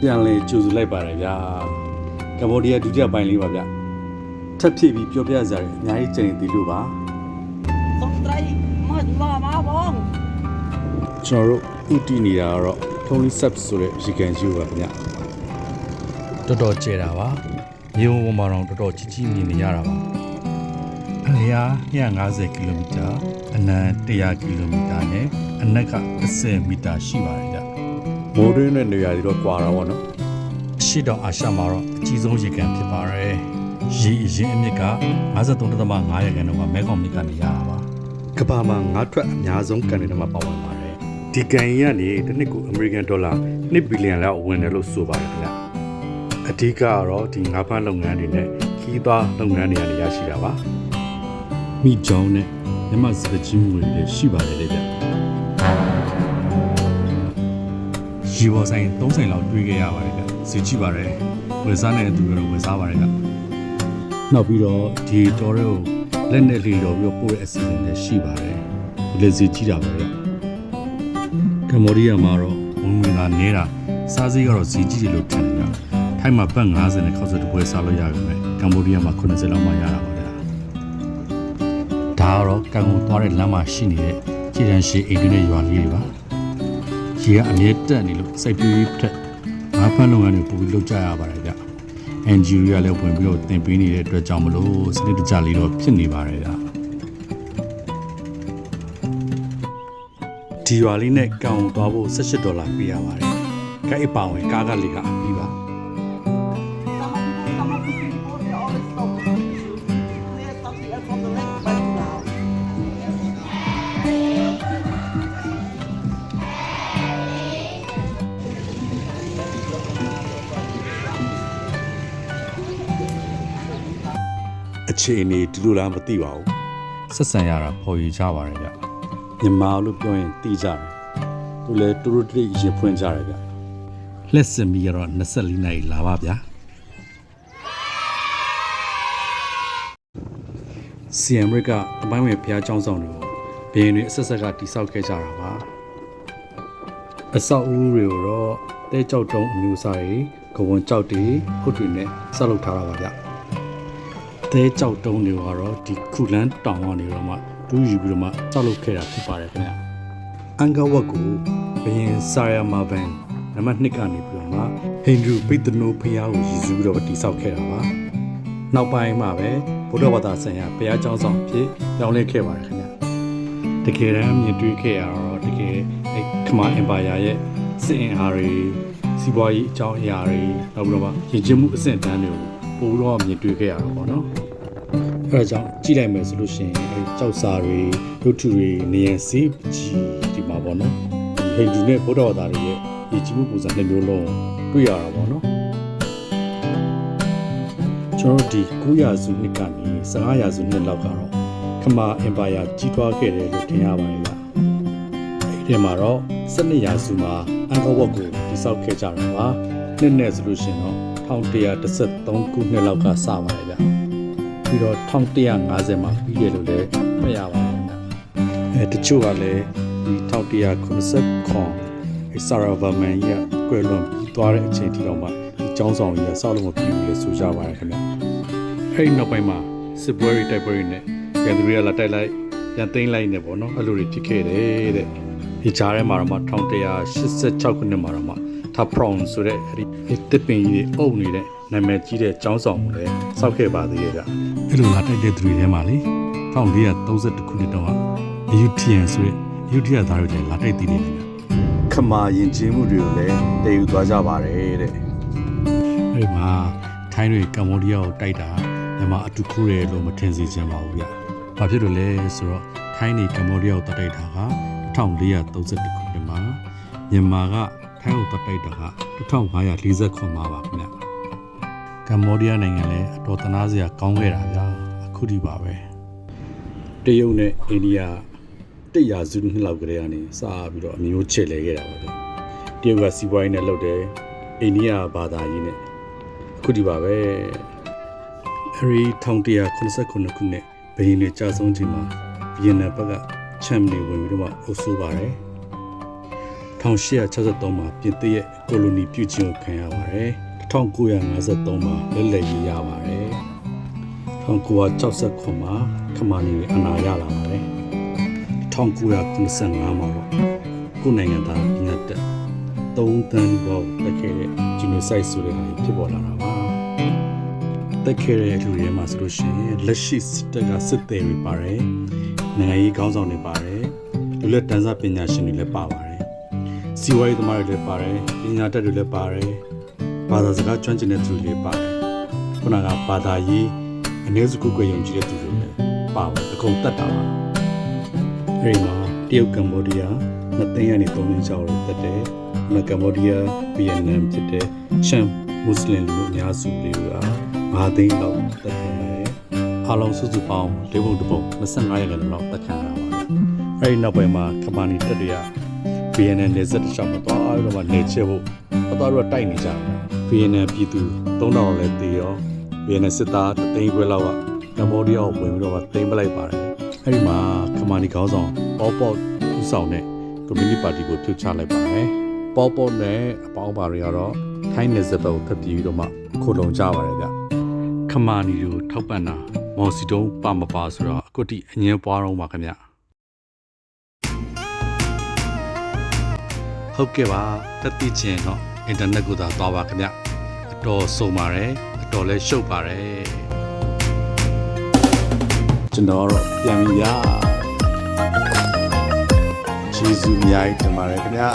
ပြန်လည်ကြိုဆိုလိုက်ပါတယ်ဗျာကမ္ဘောဒီးယားဒုတိယပိုင်းလေးပါဗျထပ်ဖြည့်ပြီးပြောပြကြရတယ်အများကြီးကြင်သေးလို့ပါသုံးတိုင်းမတ်လာမဘောင်းကျွန်တော်တို့ဥတီနေတာကတော့ Tony Sub ဆိုတဲ့ရေကန်ယူပါဗျာတော်တော်ကျယ်တာပါရေဝမှာတော့တော်တော်ကြီးကြီးမြင်နေရတာပါအလျား150ကီလိုမီတာအနံ100ကီလိုမီတာနဲ့အနက်က10မီတာရှိပါတယ်ဗျာ မိုးရင်းတဲ့နေရာတွေတော့ကွာတာပေါ့နော်အရှိတောင်အာရှမှာတော့အကြီးဆုံးရေကန်ဖြစ်ပါတယ်ရေအရင်အမြစ်က53.5ရာခိုင်နှုန်းကမဲခေါင်မြစ်ကနေရတာပါကမ္ဘာမှာငါးထွက်အများဆုံးကန်တွေထဲမှာပါဝင်ပါတယ်ဒီကန်ကြီးကနေတစ်နှစ်ကိုအမေရိကန်ဒေါ်လာ1ဘီလီယံလောက်ဝင်တယ်လို့ဆိုပါတယ်ခင်ဗျအဓိကကတော့ဒီငါးဖမ်းလုပ်ငန်းတွေနဲ့ခီးသွွားလုပ်ငန်းတွေကနေရရှိတာပါမိကြောင်းနဲ့မြမစပချင်းမှုတွေလည်းရှိပါတယ်လေဗျ ရီဘော်ဆိုင်3ဆိုင်လောက်တွေ့ခဲ့ရပါတယ်ဗျစီကြည့်ပါတယ်ဝယ်စားနေတဲ့သူတွေတော့ဝယ်စားပါတယ်ဗျနောက်ပြီးတော့ဒီတော်တွေကိုလက်နဲ့လီတော်ပြီးတော့ပို့တဲ့အစီအစဉ်တွေရှိပါတယ်ဒီလက်စီကြည့်တာပါဗျကမ္ဘောဒီးယားမှာတော့ဝင်ဝင်သာနေတာစားစည်းကတော့ဈေးကြီးတယ်လို့ထင်တယ်ထိုင်းမှာပတ်90နဲ့ခောက်စတပွဲစားလို့ရပြီမယ်ကမ္ဘောဒီးယားမှာ90လောက်မှရတာပါဗျာဒါကတော့ကံကုန်သွားတဲ့လမ်းမှာရှိနေတဲ့ခြေတန်းရှိအိမ်တွေနဲ့ရွာလေးတွေပါ ရေကအမြဲတက်နေလို့စိုက်ပျိုးရေးဖက်ငါးဖမ်းလုပ်ငန်းတွေပို့ပြီးလုပ်ကြရပါတယ်ဗျ NGO ရလည်းဝင်ပြီးတော့တင်ပေးနေတဲ့အတွက်ကြောင့်မလို့စနစ်တကျလေးတော့ဖြစ်နေပါတယ်ဗျဒီရွာလေးနဲ့ကောင်သွားဖို့18ဒေါ်လာပေးရပါတယ်။ကိုက်အပောင်ဝင်ကားကလေးကအပြီးပါ အခြေအနေဒီလိုလားမသိပါဘူး။ဆက်ဆံရတာပေါ်ရကြပါတယ်ဗျ။မြန်မာလို့ပြောရင်သိကြတယ်။သူလည်းတူတူတိတ်ရင်ဖွင့်ကြတယ်ဗျ။လက်စင်မီကတော့24နိုင်လာပါဗျာ။ CM ရစ်ကတပိုင်းဝင်ဘုရားကျောင်းဆောင်တွေကိုဘင်းတွေအဆက်ဆက်ကတိဆောက်ခဲ့ကြတာပါအဆောက်အဦတွေကိုတော့တဲကြောက်တုံးအမျိုးအစားတွေကဝန်ကြောက်တွေခုတ်တွေနဲ့ဆောက်လုပ်ထားတာပါဗျ တဲကြောက်တုံးတွေကတော့ဒီခုလန်းတောင်ကနေတော့မှတူးယူပြီးတော့မှဆောက်လုပ်ခဲ့တာဖြစ်ပါတယ်ခင်ဗျအန်ဂဝတ်ကိုဘရင်ဆာယာမာဗန်နံပါတ်2ကနေပြီးတော့မှဟိန္ဒူပိဿနိုဖျားကိုရည်စူးပြီးတော့တိဆောက်ခဲ့တာပါနောက်ပိုင်းမှာပဲဘုရားဘာသာဆိုင်ရာဘုရားကျောင်းဆောင်ဖြစ်ပြောင်းလဲခဲ့ပါတယ်ခင်ဗျတကယ်တမ်းမြင်တွေ့ခဲ့ရတော့တကယ်အဲခမာအင်ပါယာရဲ့စစ်အင်အားတွေစီးပွားရေးအကြောင်းအရာတွေနောက်ပြီးတော့မှယဉ်ကျေးမှုအဆင့်အတန်းတွေကို ပို့တော့မြင်တွေ့ခဲ့ရတာပေါ့နော်အဲဒါကြောင့်ကြည့်လိုက်မယ်ဆိုလို့ရှိရင်အဲကြောက်စာတွေရုပ်ထုတွေနေရစီကြီးဒီမှာပေါ့နော်ဟိန္ဒူနဲ့ဘုရားဘာသာတွေရဲ့ယဉ်ကျေးမှုပုံစံနှစ်မျိုးလုံးတွေ့ရတာပေါ့နော်ကျွန်တော်တို့ဒီ9ရာစုနှစ်ကနေ15ရာစုနှစ်လောက်ကတော့ခမာအင်ပါယာကြီးထွားခဲ့တယ်လို့ထင်ရပါတယ်ဗျ။အဲဒီထဲမှာတော့12ရာစုမှာအန်ကဝတ်ကိုတိစောက်ခဲ့ကြတာပါ။နှစ်နဲ့ဆိုလို့ရှိရင်တော့ 1113ခုနှစ်လောက်ကစပါတယ်ဗျ။ပြီးတော့1150မှာပြီးရလို့လည်းမှတ်ရပါတယ်ဗျ။အဲတချို့ကလည်းဒီ1190ခွန်အဲဆာရာဗမန်ကြီးကကွယ်လွန်ပြီးသွားတဲ့အချိန်ထိတော့မှဒီចောင်းဆောင်ကြီးကစောက်လို့မပြီးဘူးလေဆိုကြပါတယ်ခင်ဗျ။အဲဒီနောက်ပိုင်းမှာစစ်ပွဲတွေတိုက်ပွဲတွေနဲ့ရန်သူတွေကလာတိုက်လိုက်ရန်သိမ်းလိုက်နေပေါ့နော်အဲ့လိုတွေဖြစ်ခဲ့တယ်တဲ့။ဒီကြားထဲမှာတော့မှ1186ခုနှစ်မှာတော့မှ ထာပရောင်ဆိုတဲ့အဲ့ဒီတစ်ပင်ကြီးတွေအုပ်နေတဲ့နာမည်ကြီးတဲ့ចောင်းဆောင်ကိုလည်းစောက်ခဲ့ပါသေးရဲ့ဗျ။အဲ့လိုလာတိုက်တဲ့သူတွေထဲမှာလေ1432ခုနှစ်တော့အယူထီယန်ဆိုတဲ့အယူထီယာသားတွေလည်းလာတိုက်သေးတယ်ဗျ။ခမာယဉ်ကျေးမှုတွေကိုလည်းတည်ယူသွားကြပါတယ်တဲ့။အဲ့ဒီမှာထိုင်းတွေကမ္ဘောဒီးယားကိုတိုက်တာမြန်မာအတူခိုးတယ်လို့မထင်စေချင်ပါဘူးဗျ။ဘာဖြစ်လို့လဲဆိုတော့ထိုင်းတွေကမ္ဘောဒီးယားကိုတိုက်တာက1432ခုနှစ်မှာမြန်မာက ထိုင်းကိုတိုက်တာက1540မှာပါခင်ဗျ။ကမ္ဘောဒီးယားနိုင်ငံလည်းအတော်တနာစရာကောင်းခဲ့တာဗျာအခုဒီပါပဲတရုတ်နဲ့အိန္ဒိယတစ်ရာစုနှစ်လောက်ကလေးကနေစပြီးတော့အမျိုးချစ်လဲခဲ့တာပါဗျတရုတ်ကစီးပွားရေးနဲ့လုပ်တယ်အိန္ဒိယကဘာသာရေးနဲ့အခုဒီပါပဲအဲဒီ1189ခုနှစ်ဘယင်းနဲ့ကြာဆုံးချိန်မှာဗီယက်နမ်ဘက်ကချမ်ပီယံဝင်ပြီးတော့မှအုပ်စိုးပါတယ် 1863မှာပြင်သစ်ရဲ့ကိုလိုနီပြုခြင်းကိုခံရပါတယ်1953မှာလက်လက်ရေးရပါတယ်1969မှာခမာနီအနာရလာပါတယ်1995မှာတော့ကိုယ်နိုင်ငံသားပြည်ညတ်တက်3တန်းဘောတက်ခဲ့တဲ့ဂျီနိုဆိုက်ဆိုတဲ့ဟာကြီးဖြစ်ပေါ်လာတာပါတက်ခဲ့တဲ့လူတွေမှာဆိုလို့ရှိရင်လက်ရှိစစ်တပ်ကစစ်သည်တွေပါတယ်နိုင်ငံရေးခေါင်းဆောင်တွေပါတယ်လူလက်တန်းစားပညာရှင်တွေလည်းပါပါတယ် စီဝါရေးသမားတွေလည်းပါတယ်ပညာတတ်တွေလည်းပါတယ်ဘာသာစကားကျွမ်းကျင်တဲ့သူတွေလည်းပါတယ်ခုနကဘာသာရေးအနည်းစုကုတ်ကွယ်ယုံကြည်တဲ့သူတွေလည်းပါပါတယ်အကုန်တတ်တာပါအဲဒီမှာတရုတ်ကမ္ဘောဒီးယားနှစ်သိန်းကနေသုံးသိန်းကျော်လို့တက်တယ်။နောက်ကမ္ဘောဒီးယားဗီယက်နမ်ဖြစ်တဲ့ချမ်မွတ်စလင်လူမျိုးအများစုတွေက၅သိန်းလောက်တက်တယ်။အားလုံးစုစုပေါင်း၄ဘုံတစ်ပုံ25ရက်လောက်တက်ခံရပါတယ်။အဲဒီနောက်ပိုင်းမှာကမ္ဘာနီတက်တွေက ဗီယက်နမ်နယ်စပ်တစ်လျှောက်မှာသွားပြီးတော့မှနေချေဖို့အသွားတော့တိုက်နေကြတယ်။ဗီယက်နမ်ပြည်သူ3000လည်းတည်ရောဗီယက်နမ်စစ်သားတသိန်းခွဲလောက်ကကမ္ဘောဒီးယားကိုဝင်ပြီးတော့မှသိမ်းပလိုက်ပါတယ်။အဲဒီမှာကမ္ဘာနီခေါင်းဆောင်ပေါပေါဦးဆောင်တဲ့ကွန်မြူနတီပါတီကိုဖြုတ်ချလိုက်ပါတယ်။ပေါ်ပေါ်နဲ့အပေါင်းပါတွေကတော့ထိုင်းနယ်စပ်ဘက်ကိုဖက်ပြေးပြီးတော့မှခိုလုံကြပါတယ်ဗျ။ခမာနီကိုထောက်ပံ့တာမော်စီတုံးပါမပါဆိုတော့အခုတိအငင်းပွားတော့ပါခင်ဗျ။ ဟုတ်ကဲ့ပါတက်တိချင်တော့အင်တာနက်ကိုသာသွားပါခင်ဗျ။အတော်စုံပါတယ်အတော်လဲရှုပ်ပါတယ်။ကျွန်တော်တော့ပြန်ပြီဗျာ။ကျေးဇူးအများကြီးတင်ပါတယ်ခင်ဗျာ